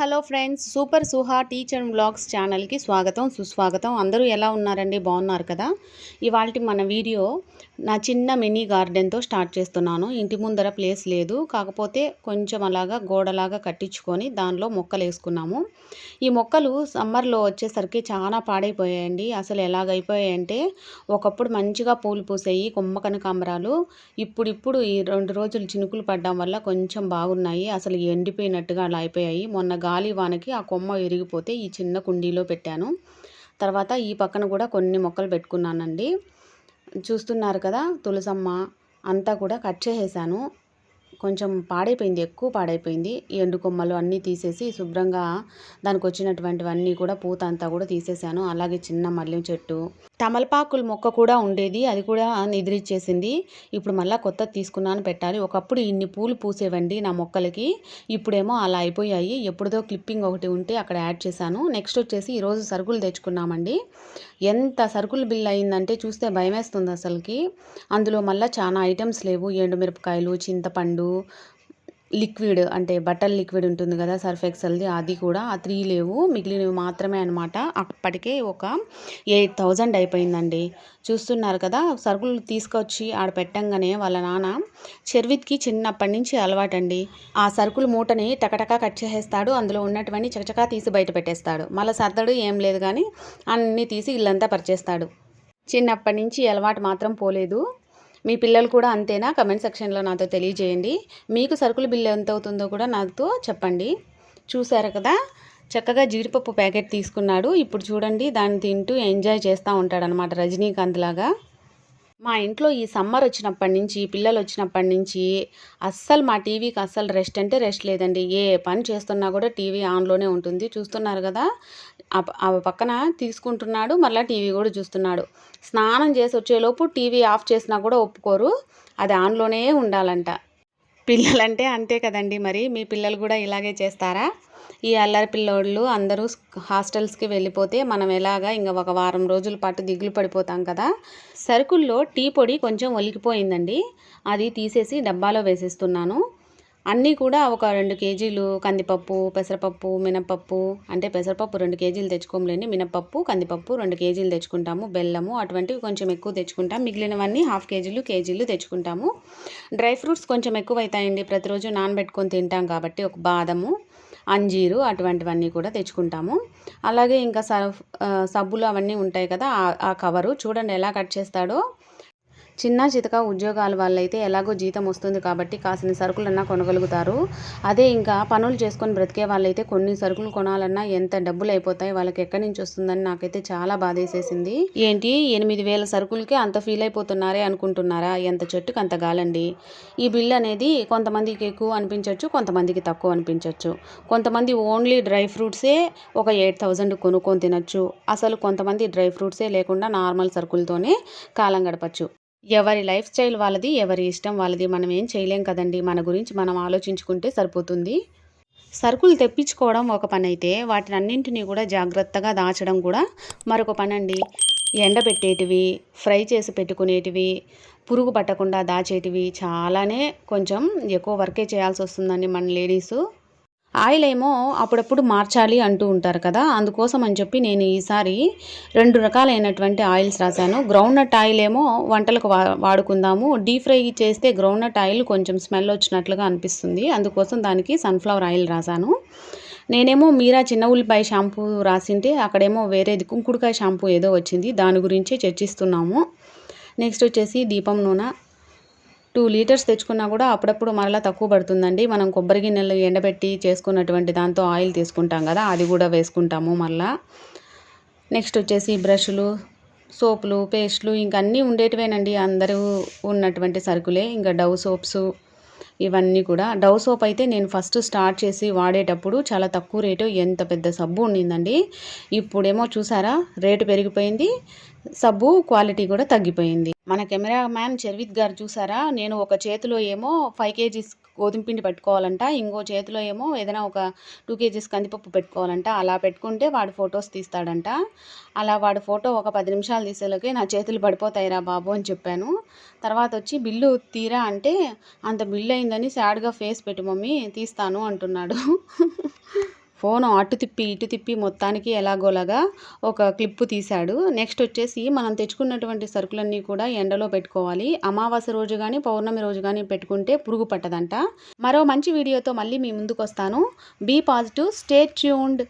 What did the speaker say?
Hello friends super Suha teacher blogs ఛానల్కి స్వాగతం సుస్వాగతం. అందరూ ఎలా ఉన్నారండి? బాగున్నారు కదా? ఇవాళ మన వీడియో నా చిన్న మినీ గార్డెన్తో స్టార్ట్ చేస్తున్నాను. ఇంటి ముందర ప్లేస్ లేదు. కాకపోతే కొంచెం అలాగా గోడలాగా కట్టించుకొని దానిలో మొక్కలు వేసుకున్నాము. ఈ మొక్కలు సమ్మర్లో వచ్చేసరికి చాలా పాడైపోయాయండి. అసలు ఎలాగైపోయాయంటే ఒకప్పుడు మంచిగా పూలు పూసాయి కొమ్మ కనకాంబరాలు ఇప్పుడిప్పుడు ఈ రెండు రోజులు చినుకులు పడడం వల్ల కొంచెం బాగున్నాయి. అసలు ఎండిపోయినట్టుగా అలా అయిపోయాయి. మొన్న గాలి వానకి ఆ కొమ్మ విరిగిపోతే ఈ చిన్న కుండీలో పెట్టాను. తర్వాత ఈ పక్కన కూడా కొన్ని మొక్కలు పెట్టుకున్నానండి. చూస్తున్నారు కదా తులసమ్మ అంతా కూడా కట్ చేసేసాను. కొంచెం పాడైపోయింది ఎక్కువ పాడైపోయింది. ఎండు కొమ్మలు అన్నీ తీసేసి శుభ్రంగా దానికి వచ్చినటువంటివన్నీ కూడా పూత అంతా కూడా తీసేసాను. అలాగే చిన్న మల్లెం చెట్టు తమలపాకుల మొక్క కూడా ఉండేది. అది కూడా నిద్రిచ్చేసింది. ఇప్పుడు మళ్ళీ కొత్త తీసుకున్నాను పెట్టాలి. ఒకప్పుడు ఇన్ని పూలు పూసేవండి నా మొక్కలకి. ఇప్పుడేమో అలా అయిపోయాయి. ఎప్పుడుదో క్లిప్పింగ్ ఒకటి ఉంటే అక్కడ యాడ్ చేశాను. నెక్స్ట్ వచ్చేసి ఈరోజు సరుకులు తెచ్చుకున్నామండి. ఎంత సరుకులు బిల్ అయిందంటే చూస్తే భయమేస్తుంది అసలుకి. అందులో మళ్ళీ చాలా ఐటమ్స్ లేవు. ఎండుమిరపకాయలు చింతపండు లిక్విడ్ అంటే బట్టల లిక్విడ్ ఉంటుంది కదా సర్ఫ్ ఎక్సెల్ది అది కూడా ఆ త్రీ లేవు. మిగిలినవి మాత్రమే అనమాట అప్పటికే ఒక ఎయిట్ థౌజండ్ అయిపోయిందండి. చూస్తున్నారు కదా సరుకులు తీసుకొచ్చి ఆడ పెట్టంగానే వాళ్ళ నాన్న చెర్విత్కి చిన్నప్పటి నుంచి అలవాటండి. ఆ సరుకుల మూటని టకటకా కట్ చేసేస్తాడు. అందులో ఉన్నటువంటి చకచకా తీసి బయట పెట్టేస్తాడు. మళ్ళీ సర్దడు ఏం లేదు కానీ అన్నీ తీసి ఇల్లంతా పరిచేస్తాడు. చిన్నప్పటి నుంచి అలవాటు మాత్రం పోలేదు. మీ పిల్లలు కూడా అంతేనా? కమెంట్ సెక్షన్లో నాతో తెలియజేయండి. మీకు సరుకుల బిల్లు ఎంత అవుతుందో కూడా నాతో చెప్పండి. చూసారు కదా? చక్కగా జీడిపప్పు ప్యాకెట్ తీసుకున్నాడు. ఇప్పుడు చూడండి దాన్ని తింటూ ఎంజాయ్ చేస్తూ ఉంటాడనమాట రజనీకాంత్ లాగా. మా ఇంట్లో ఈ సమ్మర్ వచ్చినప్పటి నుంచి పిల్లలు వచ్చినప్పటి నుంచి అస్సలు మా టీవీకి అస్సలు రెస్ట్ అంటే రెస్ట్ లేదండి. ఏ పని చేస్తున్నా కూడా టీవీ ఆన్లోనే ఉంటుంది. చూస్తున్నారు కదా? ఆ పక్కన తీసుకుంటున్నాడు మళ్ళీ టీవీ కూడా చూస్తున్నాడు. స్నానం చేసి వచ్చేలోపు టీవీ ఆఫ్ చేసినా కూడా ఒప్పుకోరు. అది ఆన్లోనే ఉండాలంట. పిల్లలంటే అంతే కదండి మరి. మీ పిల్లలు కూడా ఇలాగే చేస్తారా? ఈ అల్లరి పిల్లోళ్ళు అందరూ హాస్టల్స్కి వెళ్ళిపోతే మనం ఎలాగా ఇంకా ఒక వారం రోజుల పాటు దిగులు పడిపోతాం కదా. సరుకుల్లో టీ పొడి కొంచెం ఒలికిపోయిందండి. అది తీసేసి డబ్బాలో వేసేస్తున్నాను. అన్నీ కూడా ఒక రెండు కేజీలు కందిపప్పు పెసరపప్పు మినపప్పు అంటే పెసరపప్పు రెండు కేజీలు తెచ్చుకోములేండి మినపప్పు కందిపప్పు రెండు కేజీలు తెచ్చుకుంటాము బెల్లము అటువంటివి కొంచెం ఎక్కువ తెచ్చుకుంటాం మిగిలినవన్నీ హాఫ్ కేజీలు కేజీలు తెచ్చుకుంటాము. డ్రై ఫ్రూట్స్ కొంచెం ఎక్కువ అవుతాయండి ప్రతిరోజు నానబెట్టుకొని తింటాం కాబట్టి ఒక బాదము అంజీరు అటువంటివన్నీ కూడా తెచ్చుకుంటాము. అలాగే ఇంకా సబ్బులు అవన్నీ ఉంటాయి కదా ఆ కవరు. చూడండి ఎలా కట్ చేస్తాడో. చిన్న చితక ఉద్యోగాల వాళ్ళైతే ఎలాగో జీతం వస్తుంది కాబట్టి కాసిన సరుకులన్నా కొనగలుగుతారు. అదే ఇంకా పనులు చేసుకొని బ్రతికే వాళ్ళైతే కొన్ని సరుకులు కొనాలన్నా ఎంత డబ్బులు అయిపోతాయి వాళ్ళకి ఎక్కడి నుంచి వస్తుందని నాకైతే చాలా బాధేసేసింది. ఏంటి? ఎనిమిది వేల సరుకులకే అంత ఫీల్ అయిపోతున్నారే అనుకుంటున్నారా? ఎంత చెట్టుకు అంత గాలండి. ఈ బిల్ అనేది కొంతమందికి ఎక్కువ అనిపించవచ్చు కొంతమందికి తక్కువ అనిపించవచ్చు కొంతమంది ఓన్లీ డ్రై ఫ్రూట్సే ఒక ఎయిట్ థౌజండ్ కొనుక్కొని తినచ్చు. అసలు కొంతమంది డ్రై ఫ్రూట్సే లేకుండా నార్మల్ సరుకులతోనే కాలం గడపచ్చు. ఎవరి లైఫ్ స్టైల్ వాళ్ళది ఎవరి ఇష్టం వాళ్ళది మనం ఏం చేయలేం కదండి. మన గురించి మనం ఆలోచించుకుంటే సరిపోతుంది. సరుకులు తెప్పించుకోవడం ఒక పని అయితే వాటిని అన్నింటినీ కూడా జాగ్రత్తగా దాచడం కూడా మరొక పని అండి ఎండబెట్టేటివి ఫ్రై చేసి పెట్టుకునేటివి పురుగు పట్టకుండా దాచేటివి చాలానే కొంచెం ఎక్కువ వర్కే చేయాల్సి వస్తుందండి మన లేడీసు. ఆయిల్ ఏమో అప్పుడప్పుడు మార్చాలి అంటూ ఉంటారు కదా. అందుకోసం అని చెప్పి నేను ఈసారి రెండు రకాలైనటువంటి ఆయిల్స్ రాశాను. గ్రౌండ్నట్ ఆయిల్ ఏమో వంటలకు వాడుకుందాము. డీప్ ఫ్రై చేస్తే గ్రౌండ్నట్ ఆయిల్ కొంచెం స్మెల్ వచ్చినట్లుగా అనిపిస్తుంది. అందుకోసం దానికి సన్ఫ్లవర్ ఆయిల్ రాశాను. నేనేమో మీరా చిన్న ఉల్లిపాయ షాంపూ రాసింటే అక్కడేమో వేరేది కుంకుడుకాయ షాంపూ ఏదో వచ్చింది. దాని గురించి చర్చిస్తున్నాము. నెక్స్ట్ వచ్చేసి దీపం నూనె. టూ లీటర్స్ తెచ్చుకున్నా కూడా అప్పుడప్పుడు మరలా తక్కువ పడుతుందండి. మనం కొబ్బరి గిన్నెలు ఎండబెట్టి చేసుకున్నటువంటి దాంతో ఆయిల్ తీసుకుంటాం కదా అది కూడా వేసుకుంటాము మళ్ళా నెక్స్ట్ వచ్చేసి బ్రష్లు సోపులు పేస్ట్లు ఇంకా అన్నీ ఉండేటివేనండి. అందరూ ఉన్నటువంటి సరుకులే. ఇంకా డవ్ సోప్స్ ఇవన్నీ కూడా. డవ్ సోప్ అయితే నేను ఫస్ట్ స్టార్ట్ చేసి వాడేటప్పుడు చాలా తక్కువ రేటు ఎంత పెద్ద సబ్బు ఉండిందండి. ఇప్పుడేమో చూసారా రేటు పెరిగిపోయింది. సబ్బు క్వాలిటీ కూడా తగ్గిపోయింది. మన కెమెరా మ్యాన్ చర్విత్ గారు చూసారా? నేను ఒక చేతిలో ఏమో ఫైవ్ కేజీస్ గోధుమ పిండి పెట్టుకోవాలంట ఇంకో చేతిలో ఏమో ఏదైనా ఒక టూ కేజీస్ కందిపప్పు పెట్టుకోవాలంట. అలా పెట్టుకుంటే వాడు ఫొటోస్ తీస్తాడంట. అలా వాడు ఫోటో ఒక పది నిమిషాలు తీసేలోకి నా చేతులు పడిపోతాయిరా బాబు అని చెప్పాను. తర్వాత వచ్చి బిల్లు తీరా అంటే అంత బిల్లు అయిందని సాడ్గా ఫేస్ పెట్టు మమ్మీ తీస్తాను అంటున్నాడు. ఫోన్ అటు తిప్పి ఇటు తిప్పి మొత్తానికి ఎలాగోలాగా ఒక క్లిప్పు తీశాడు. నెక్స్ట్ వచ్చేసి మనం తెచ్చుకున్నటువంటి సరుకులన్నీ కూడా ఎండలో పెట్టుకోవాలి. అమావాస్య రోజు కానీ పౌర్ణమి రోజు కానీ పెట్టుకుంటే పురుగు పట్టదంట. మరో మంచి వీడియోతో మళ్ళీ మీ ముందుకు వస్తాను బీ పాజిటివ్ స్టే ట్యూన్డ్.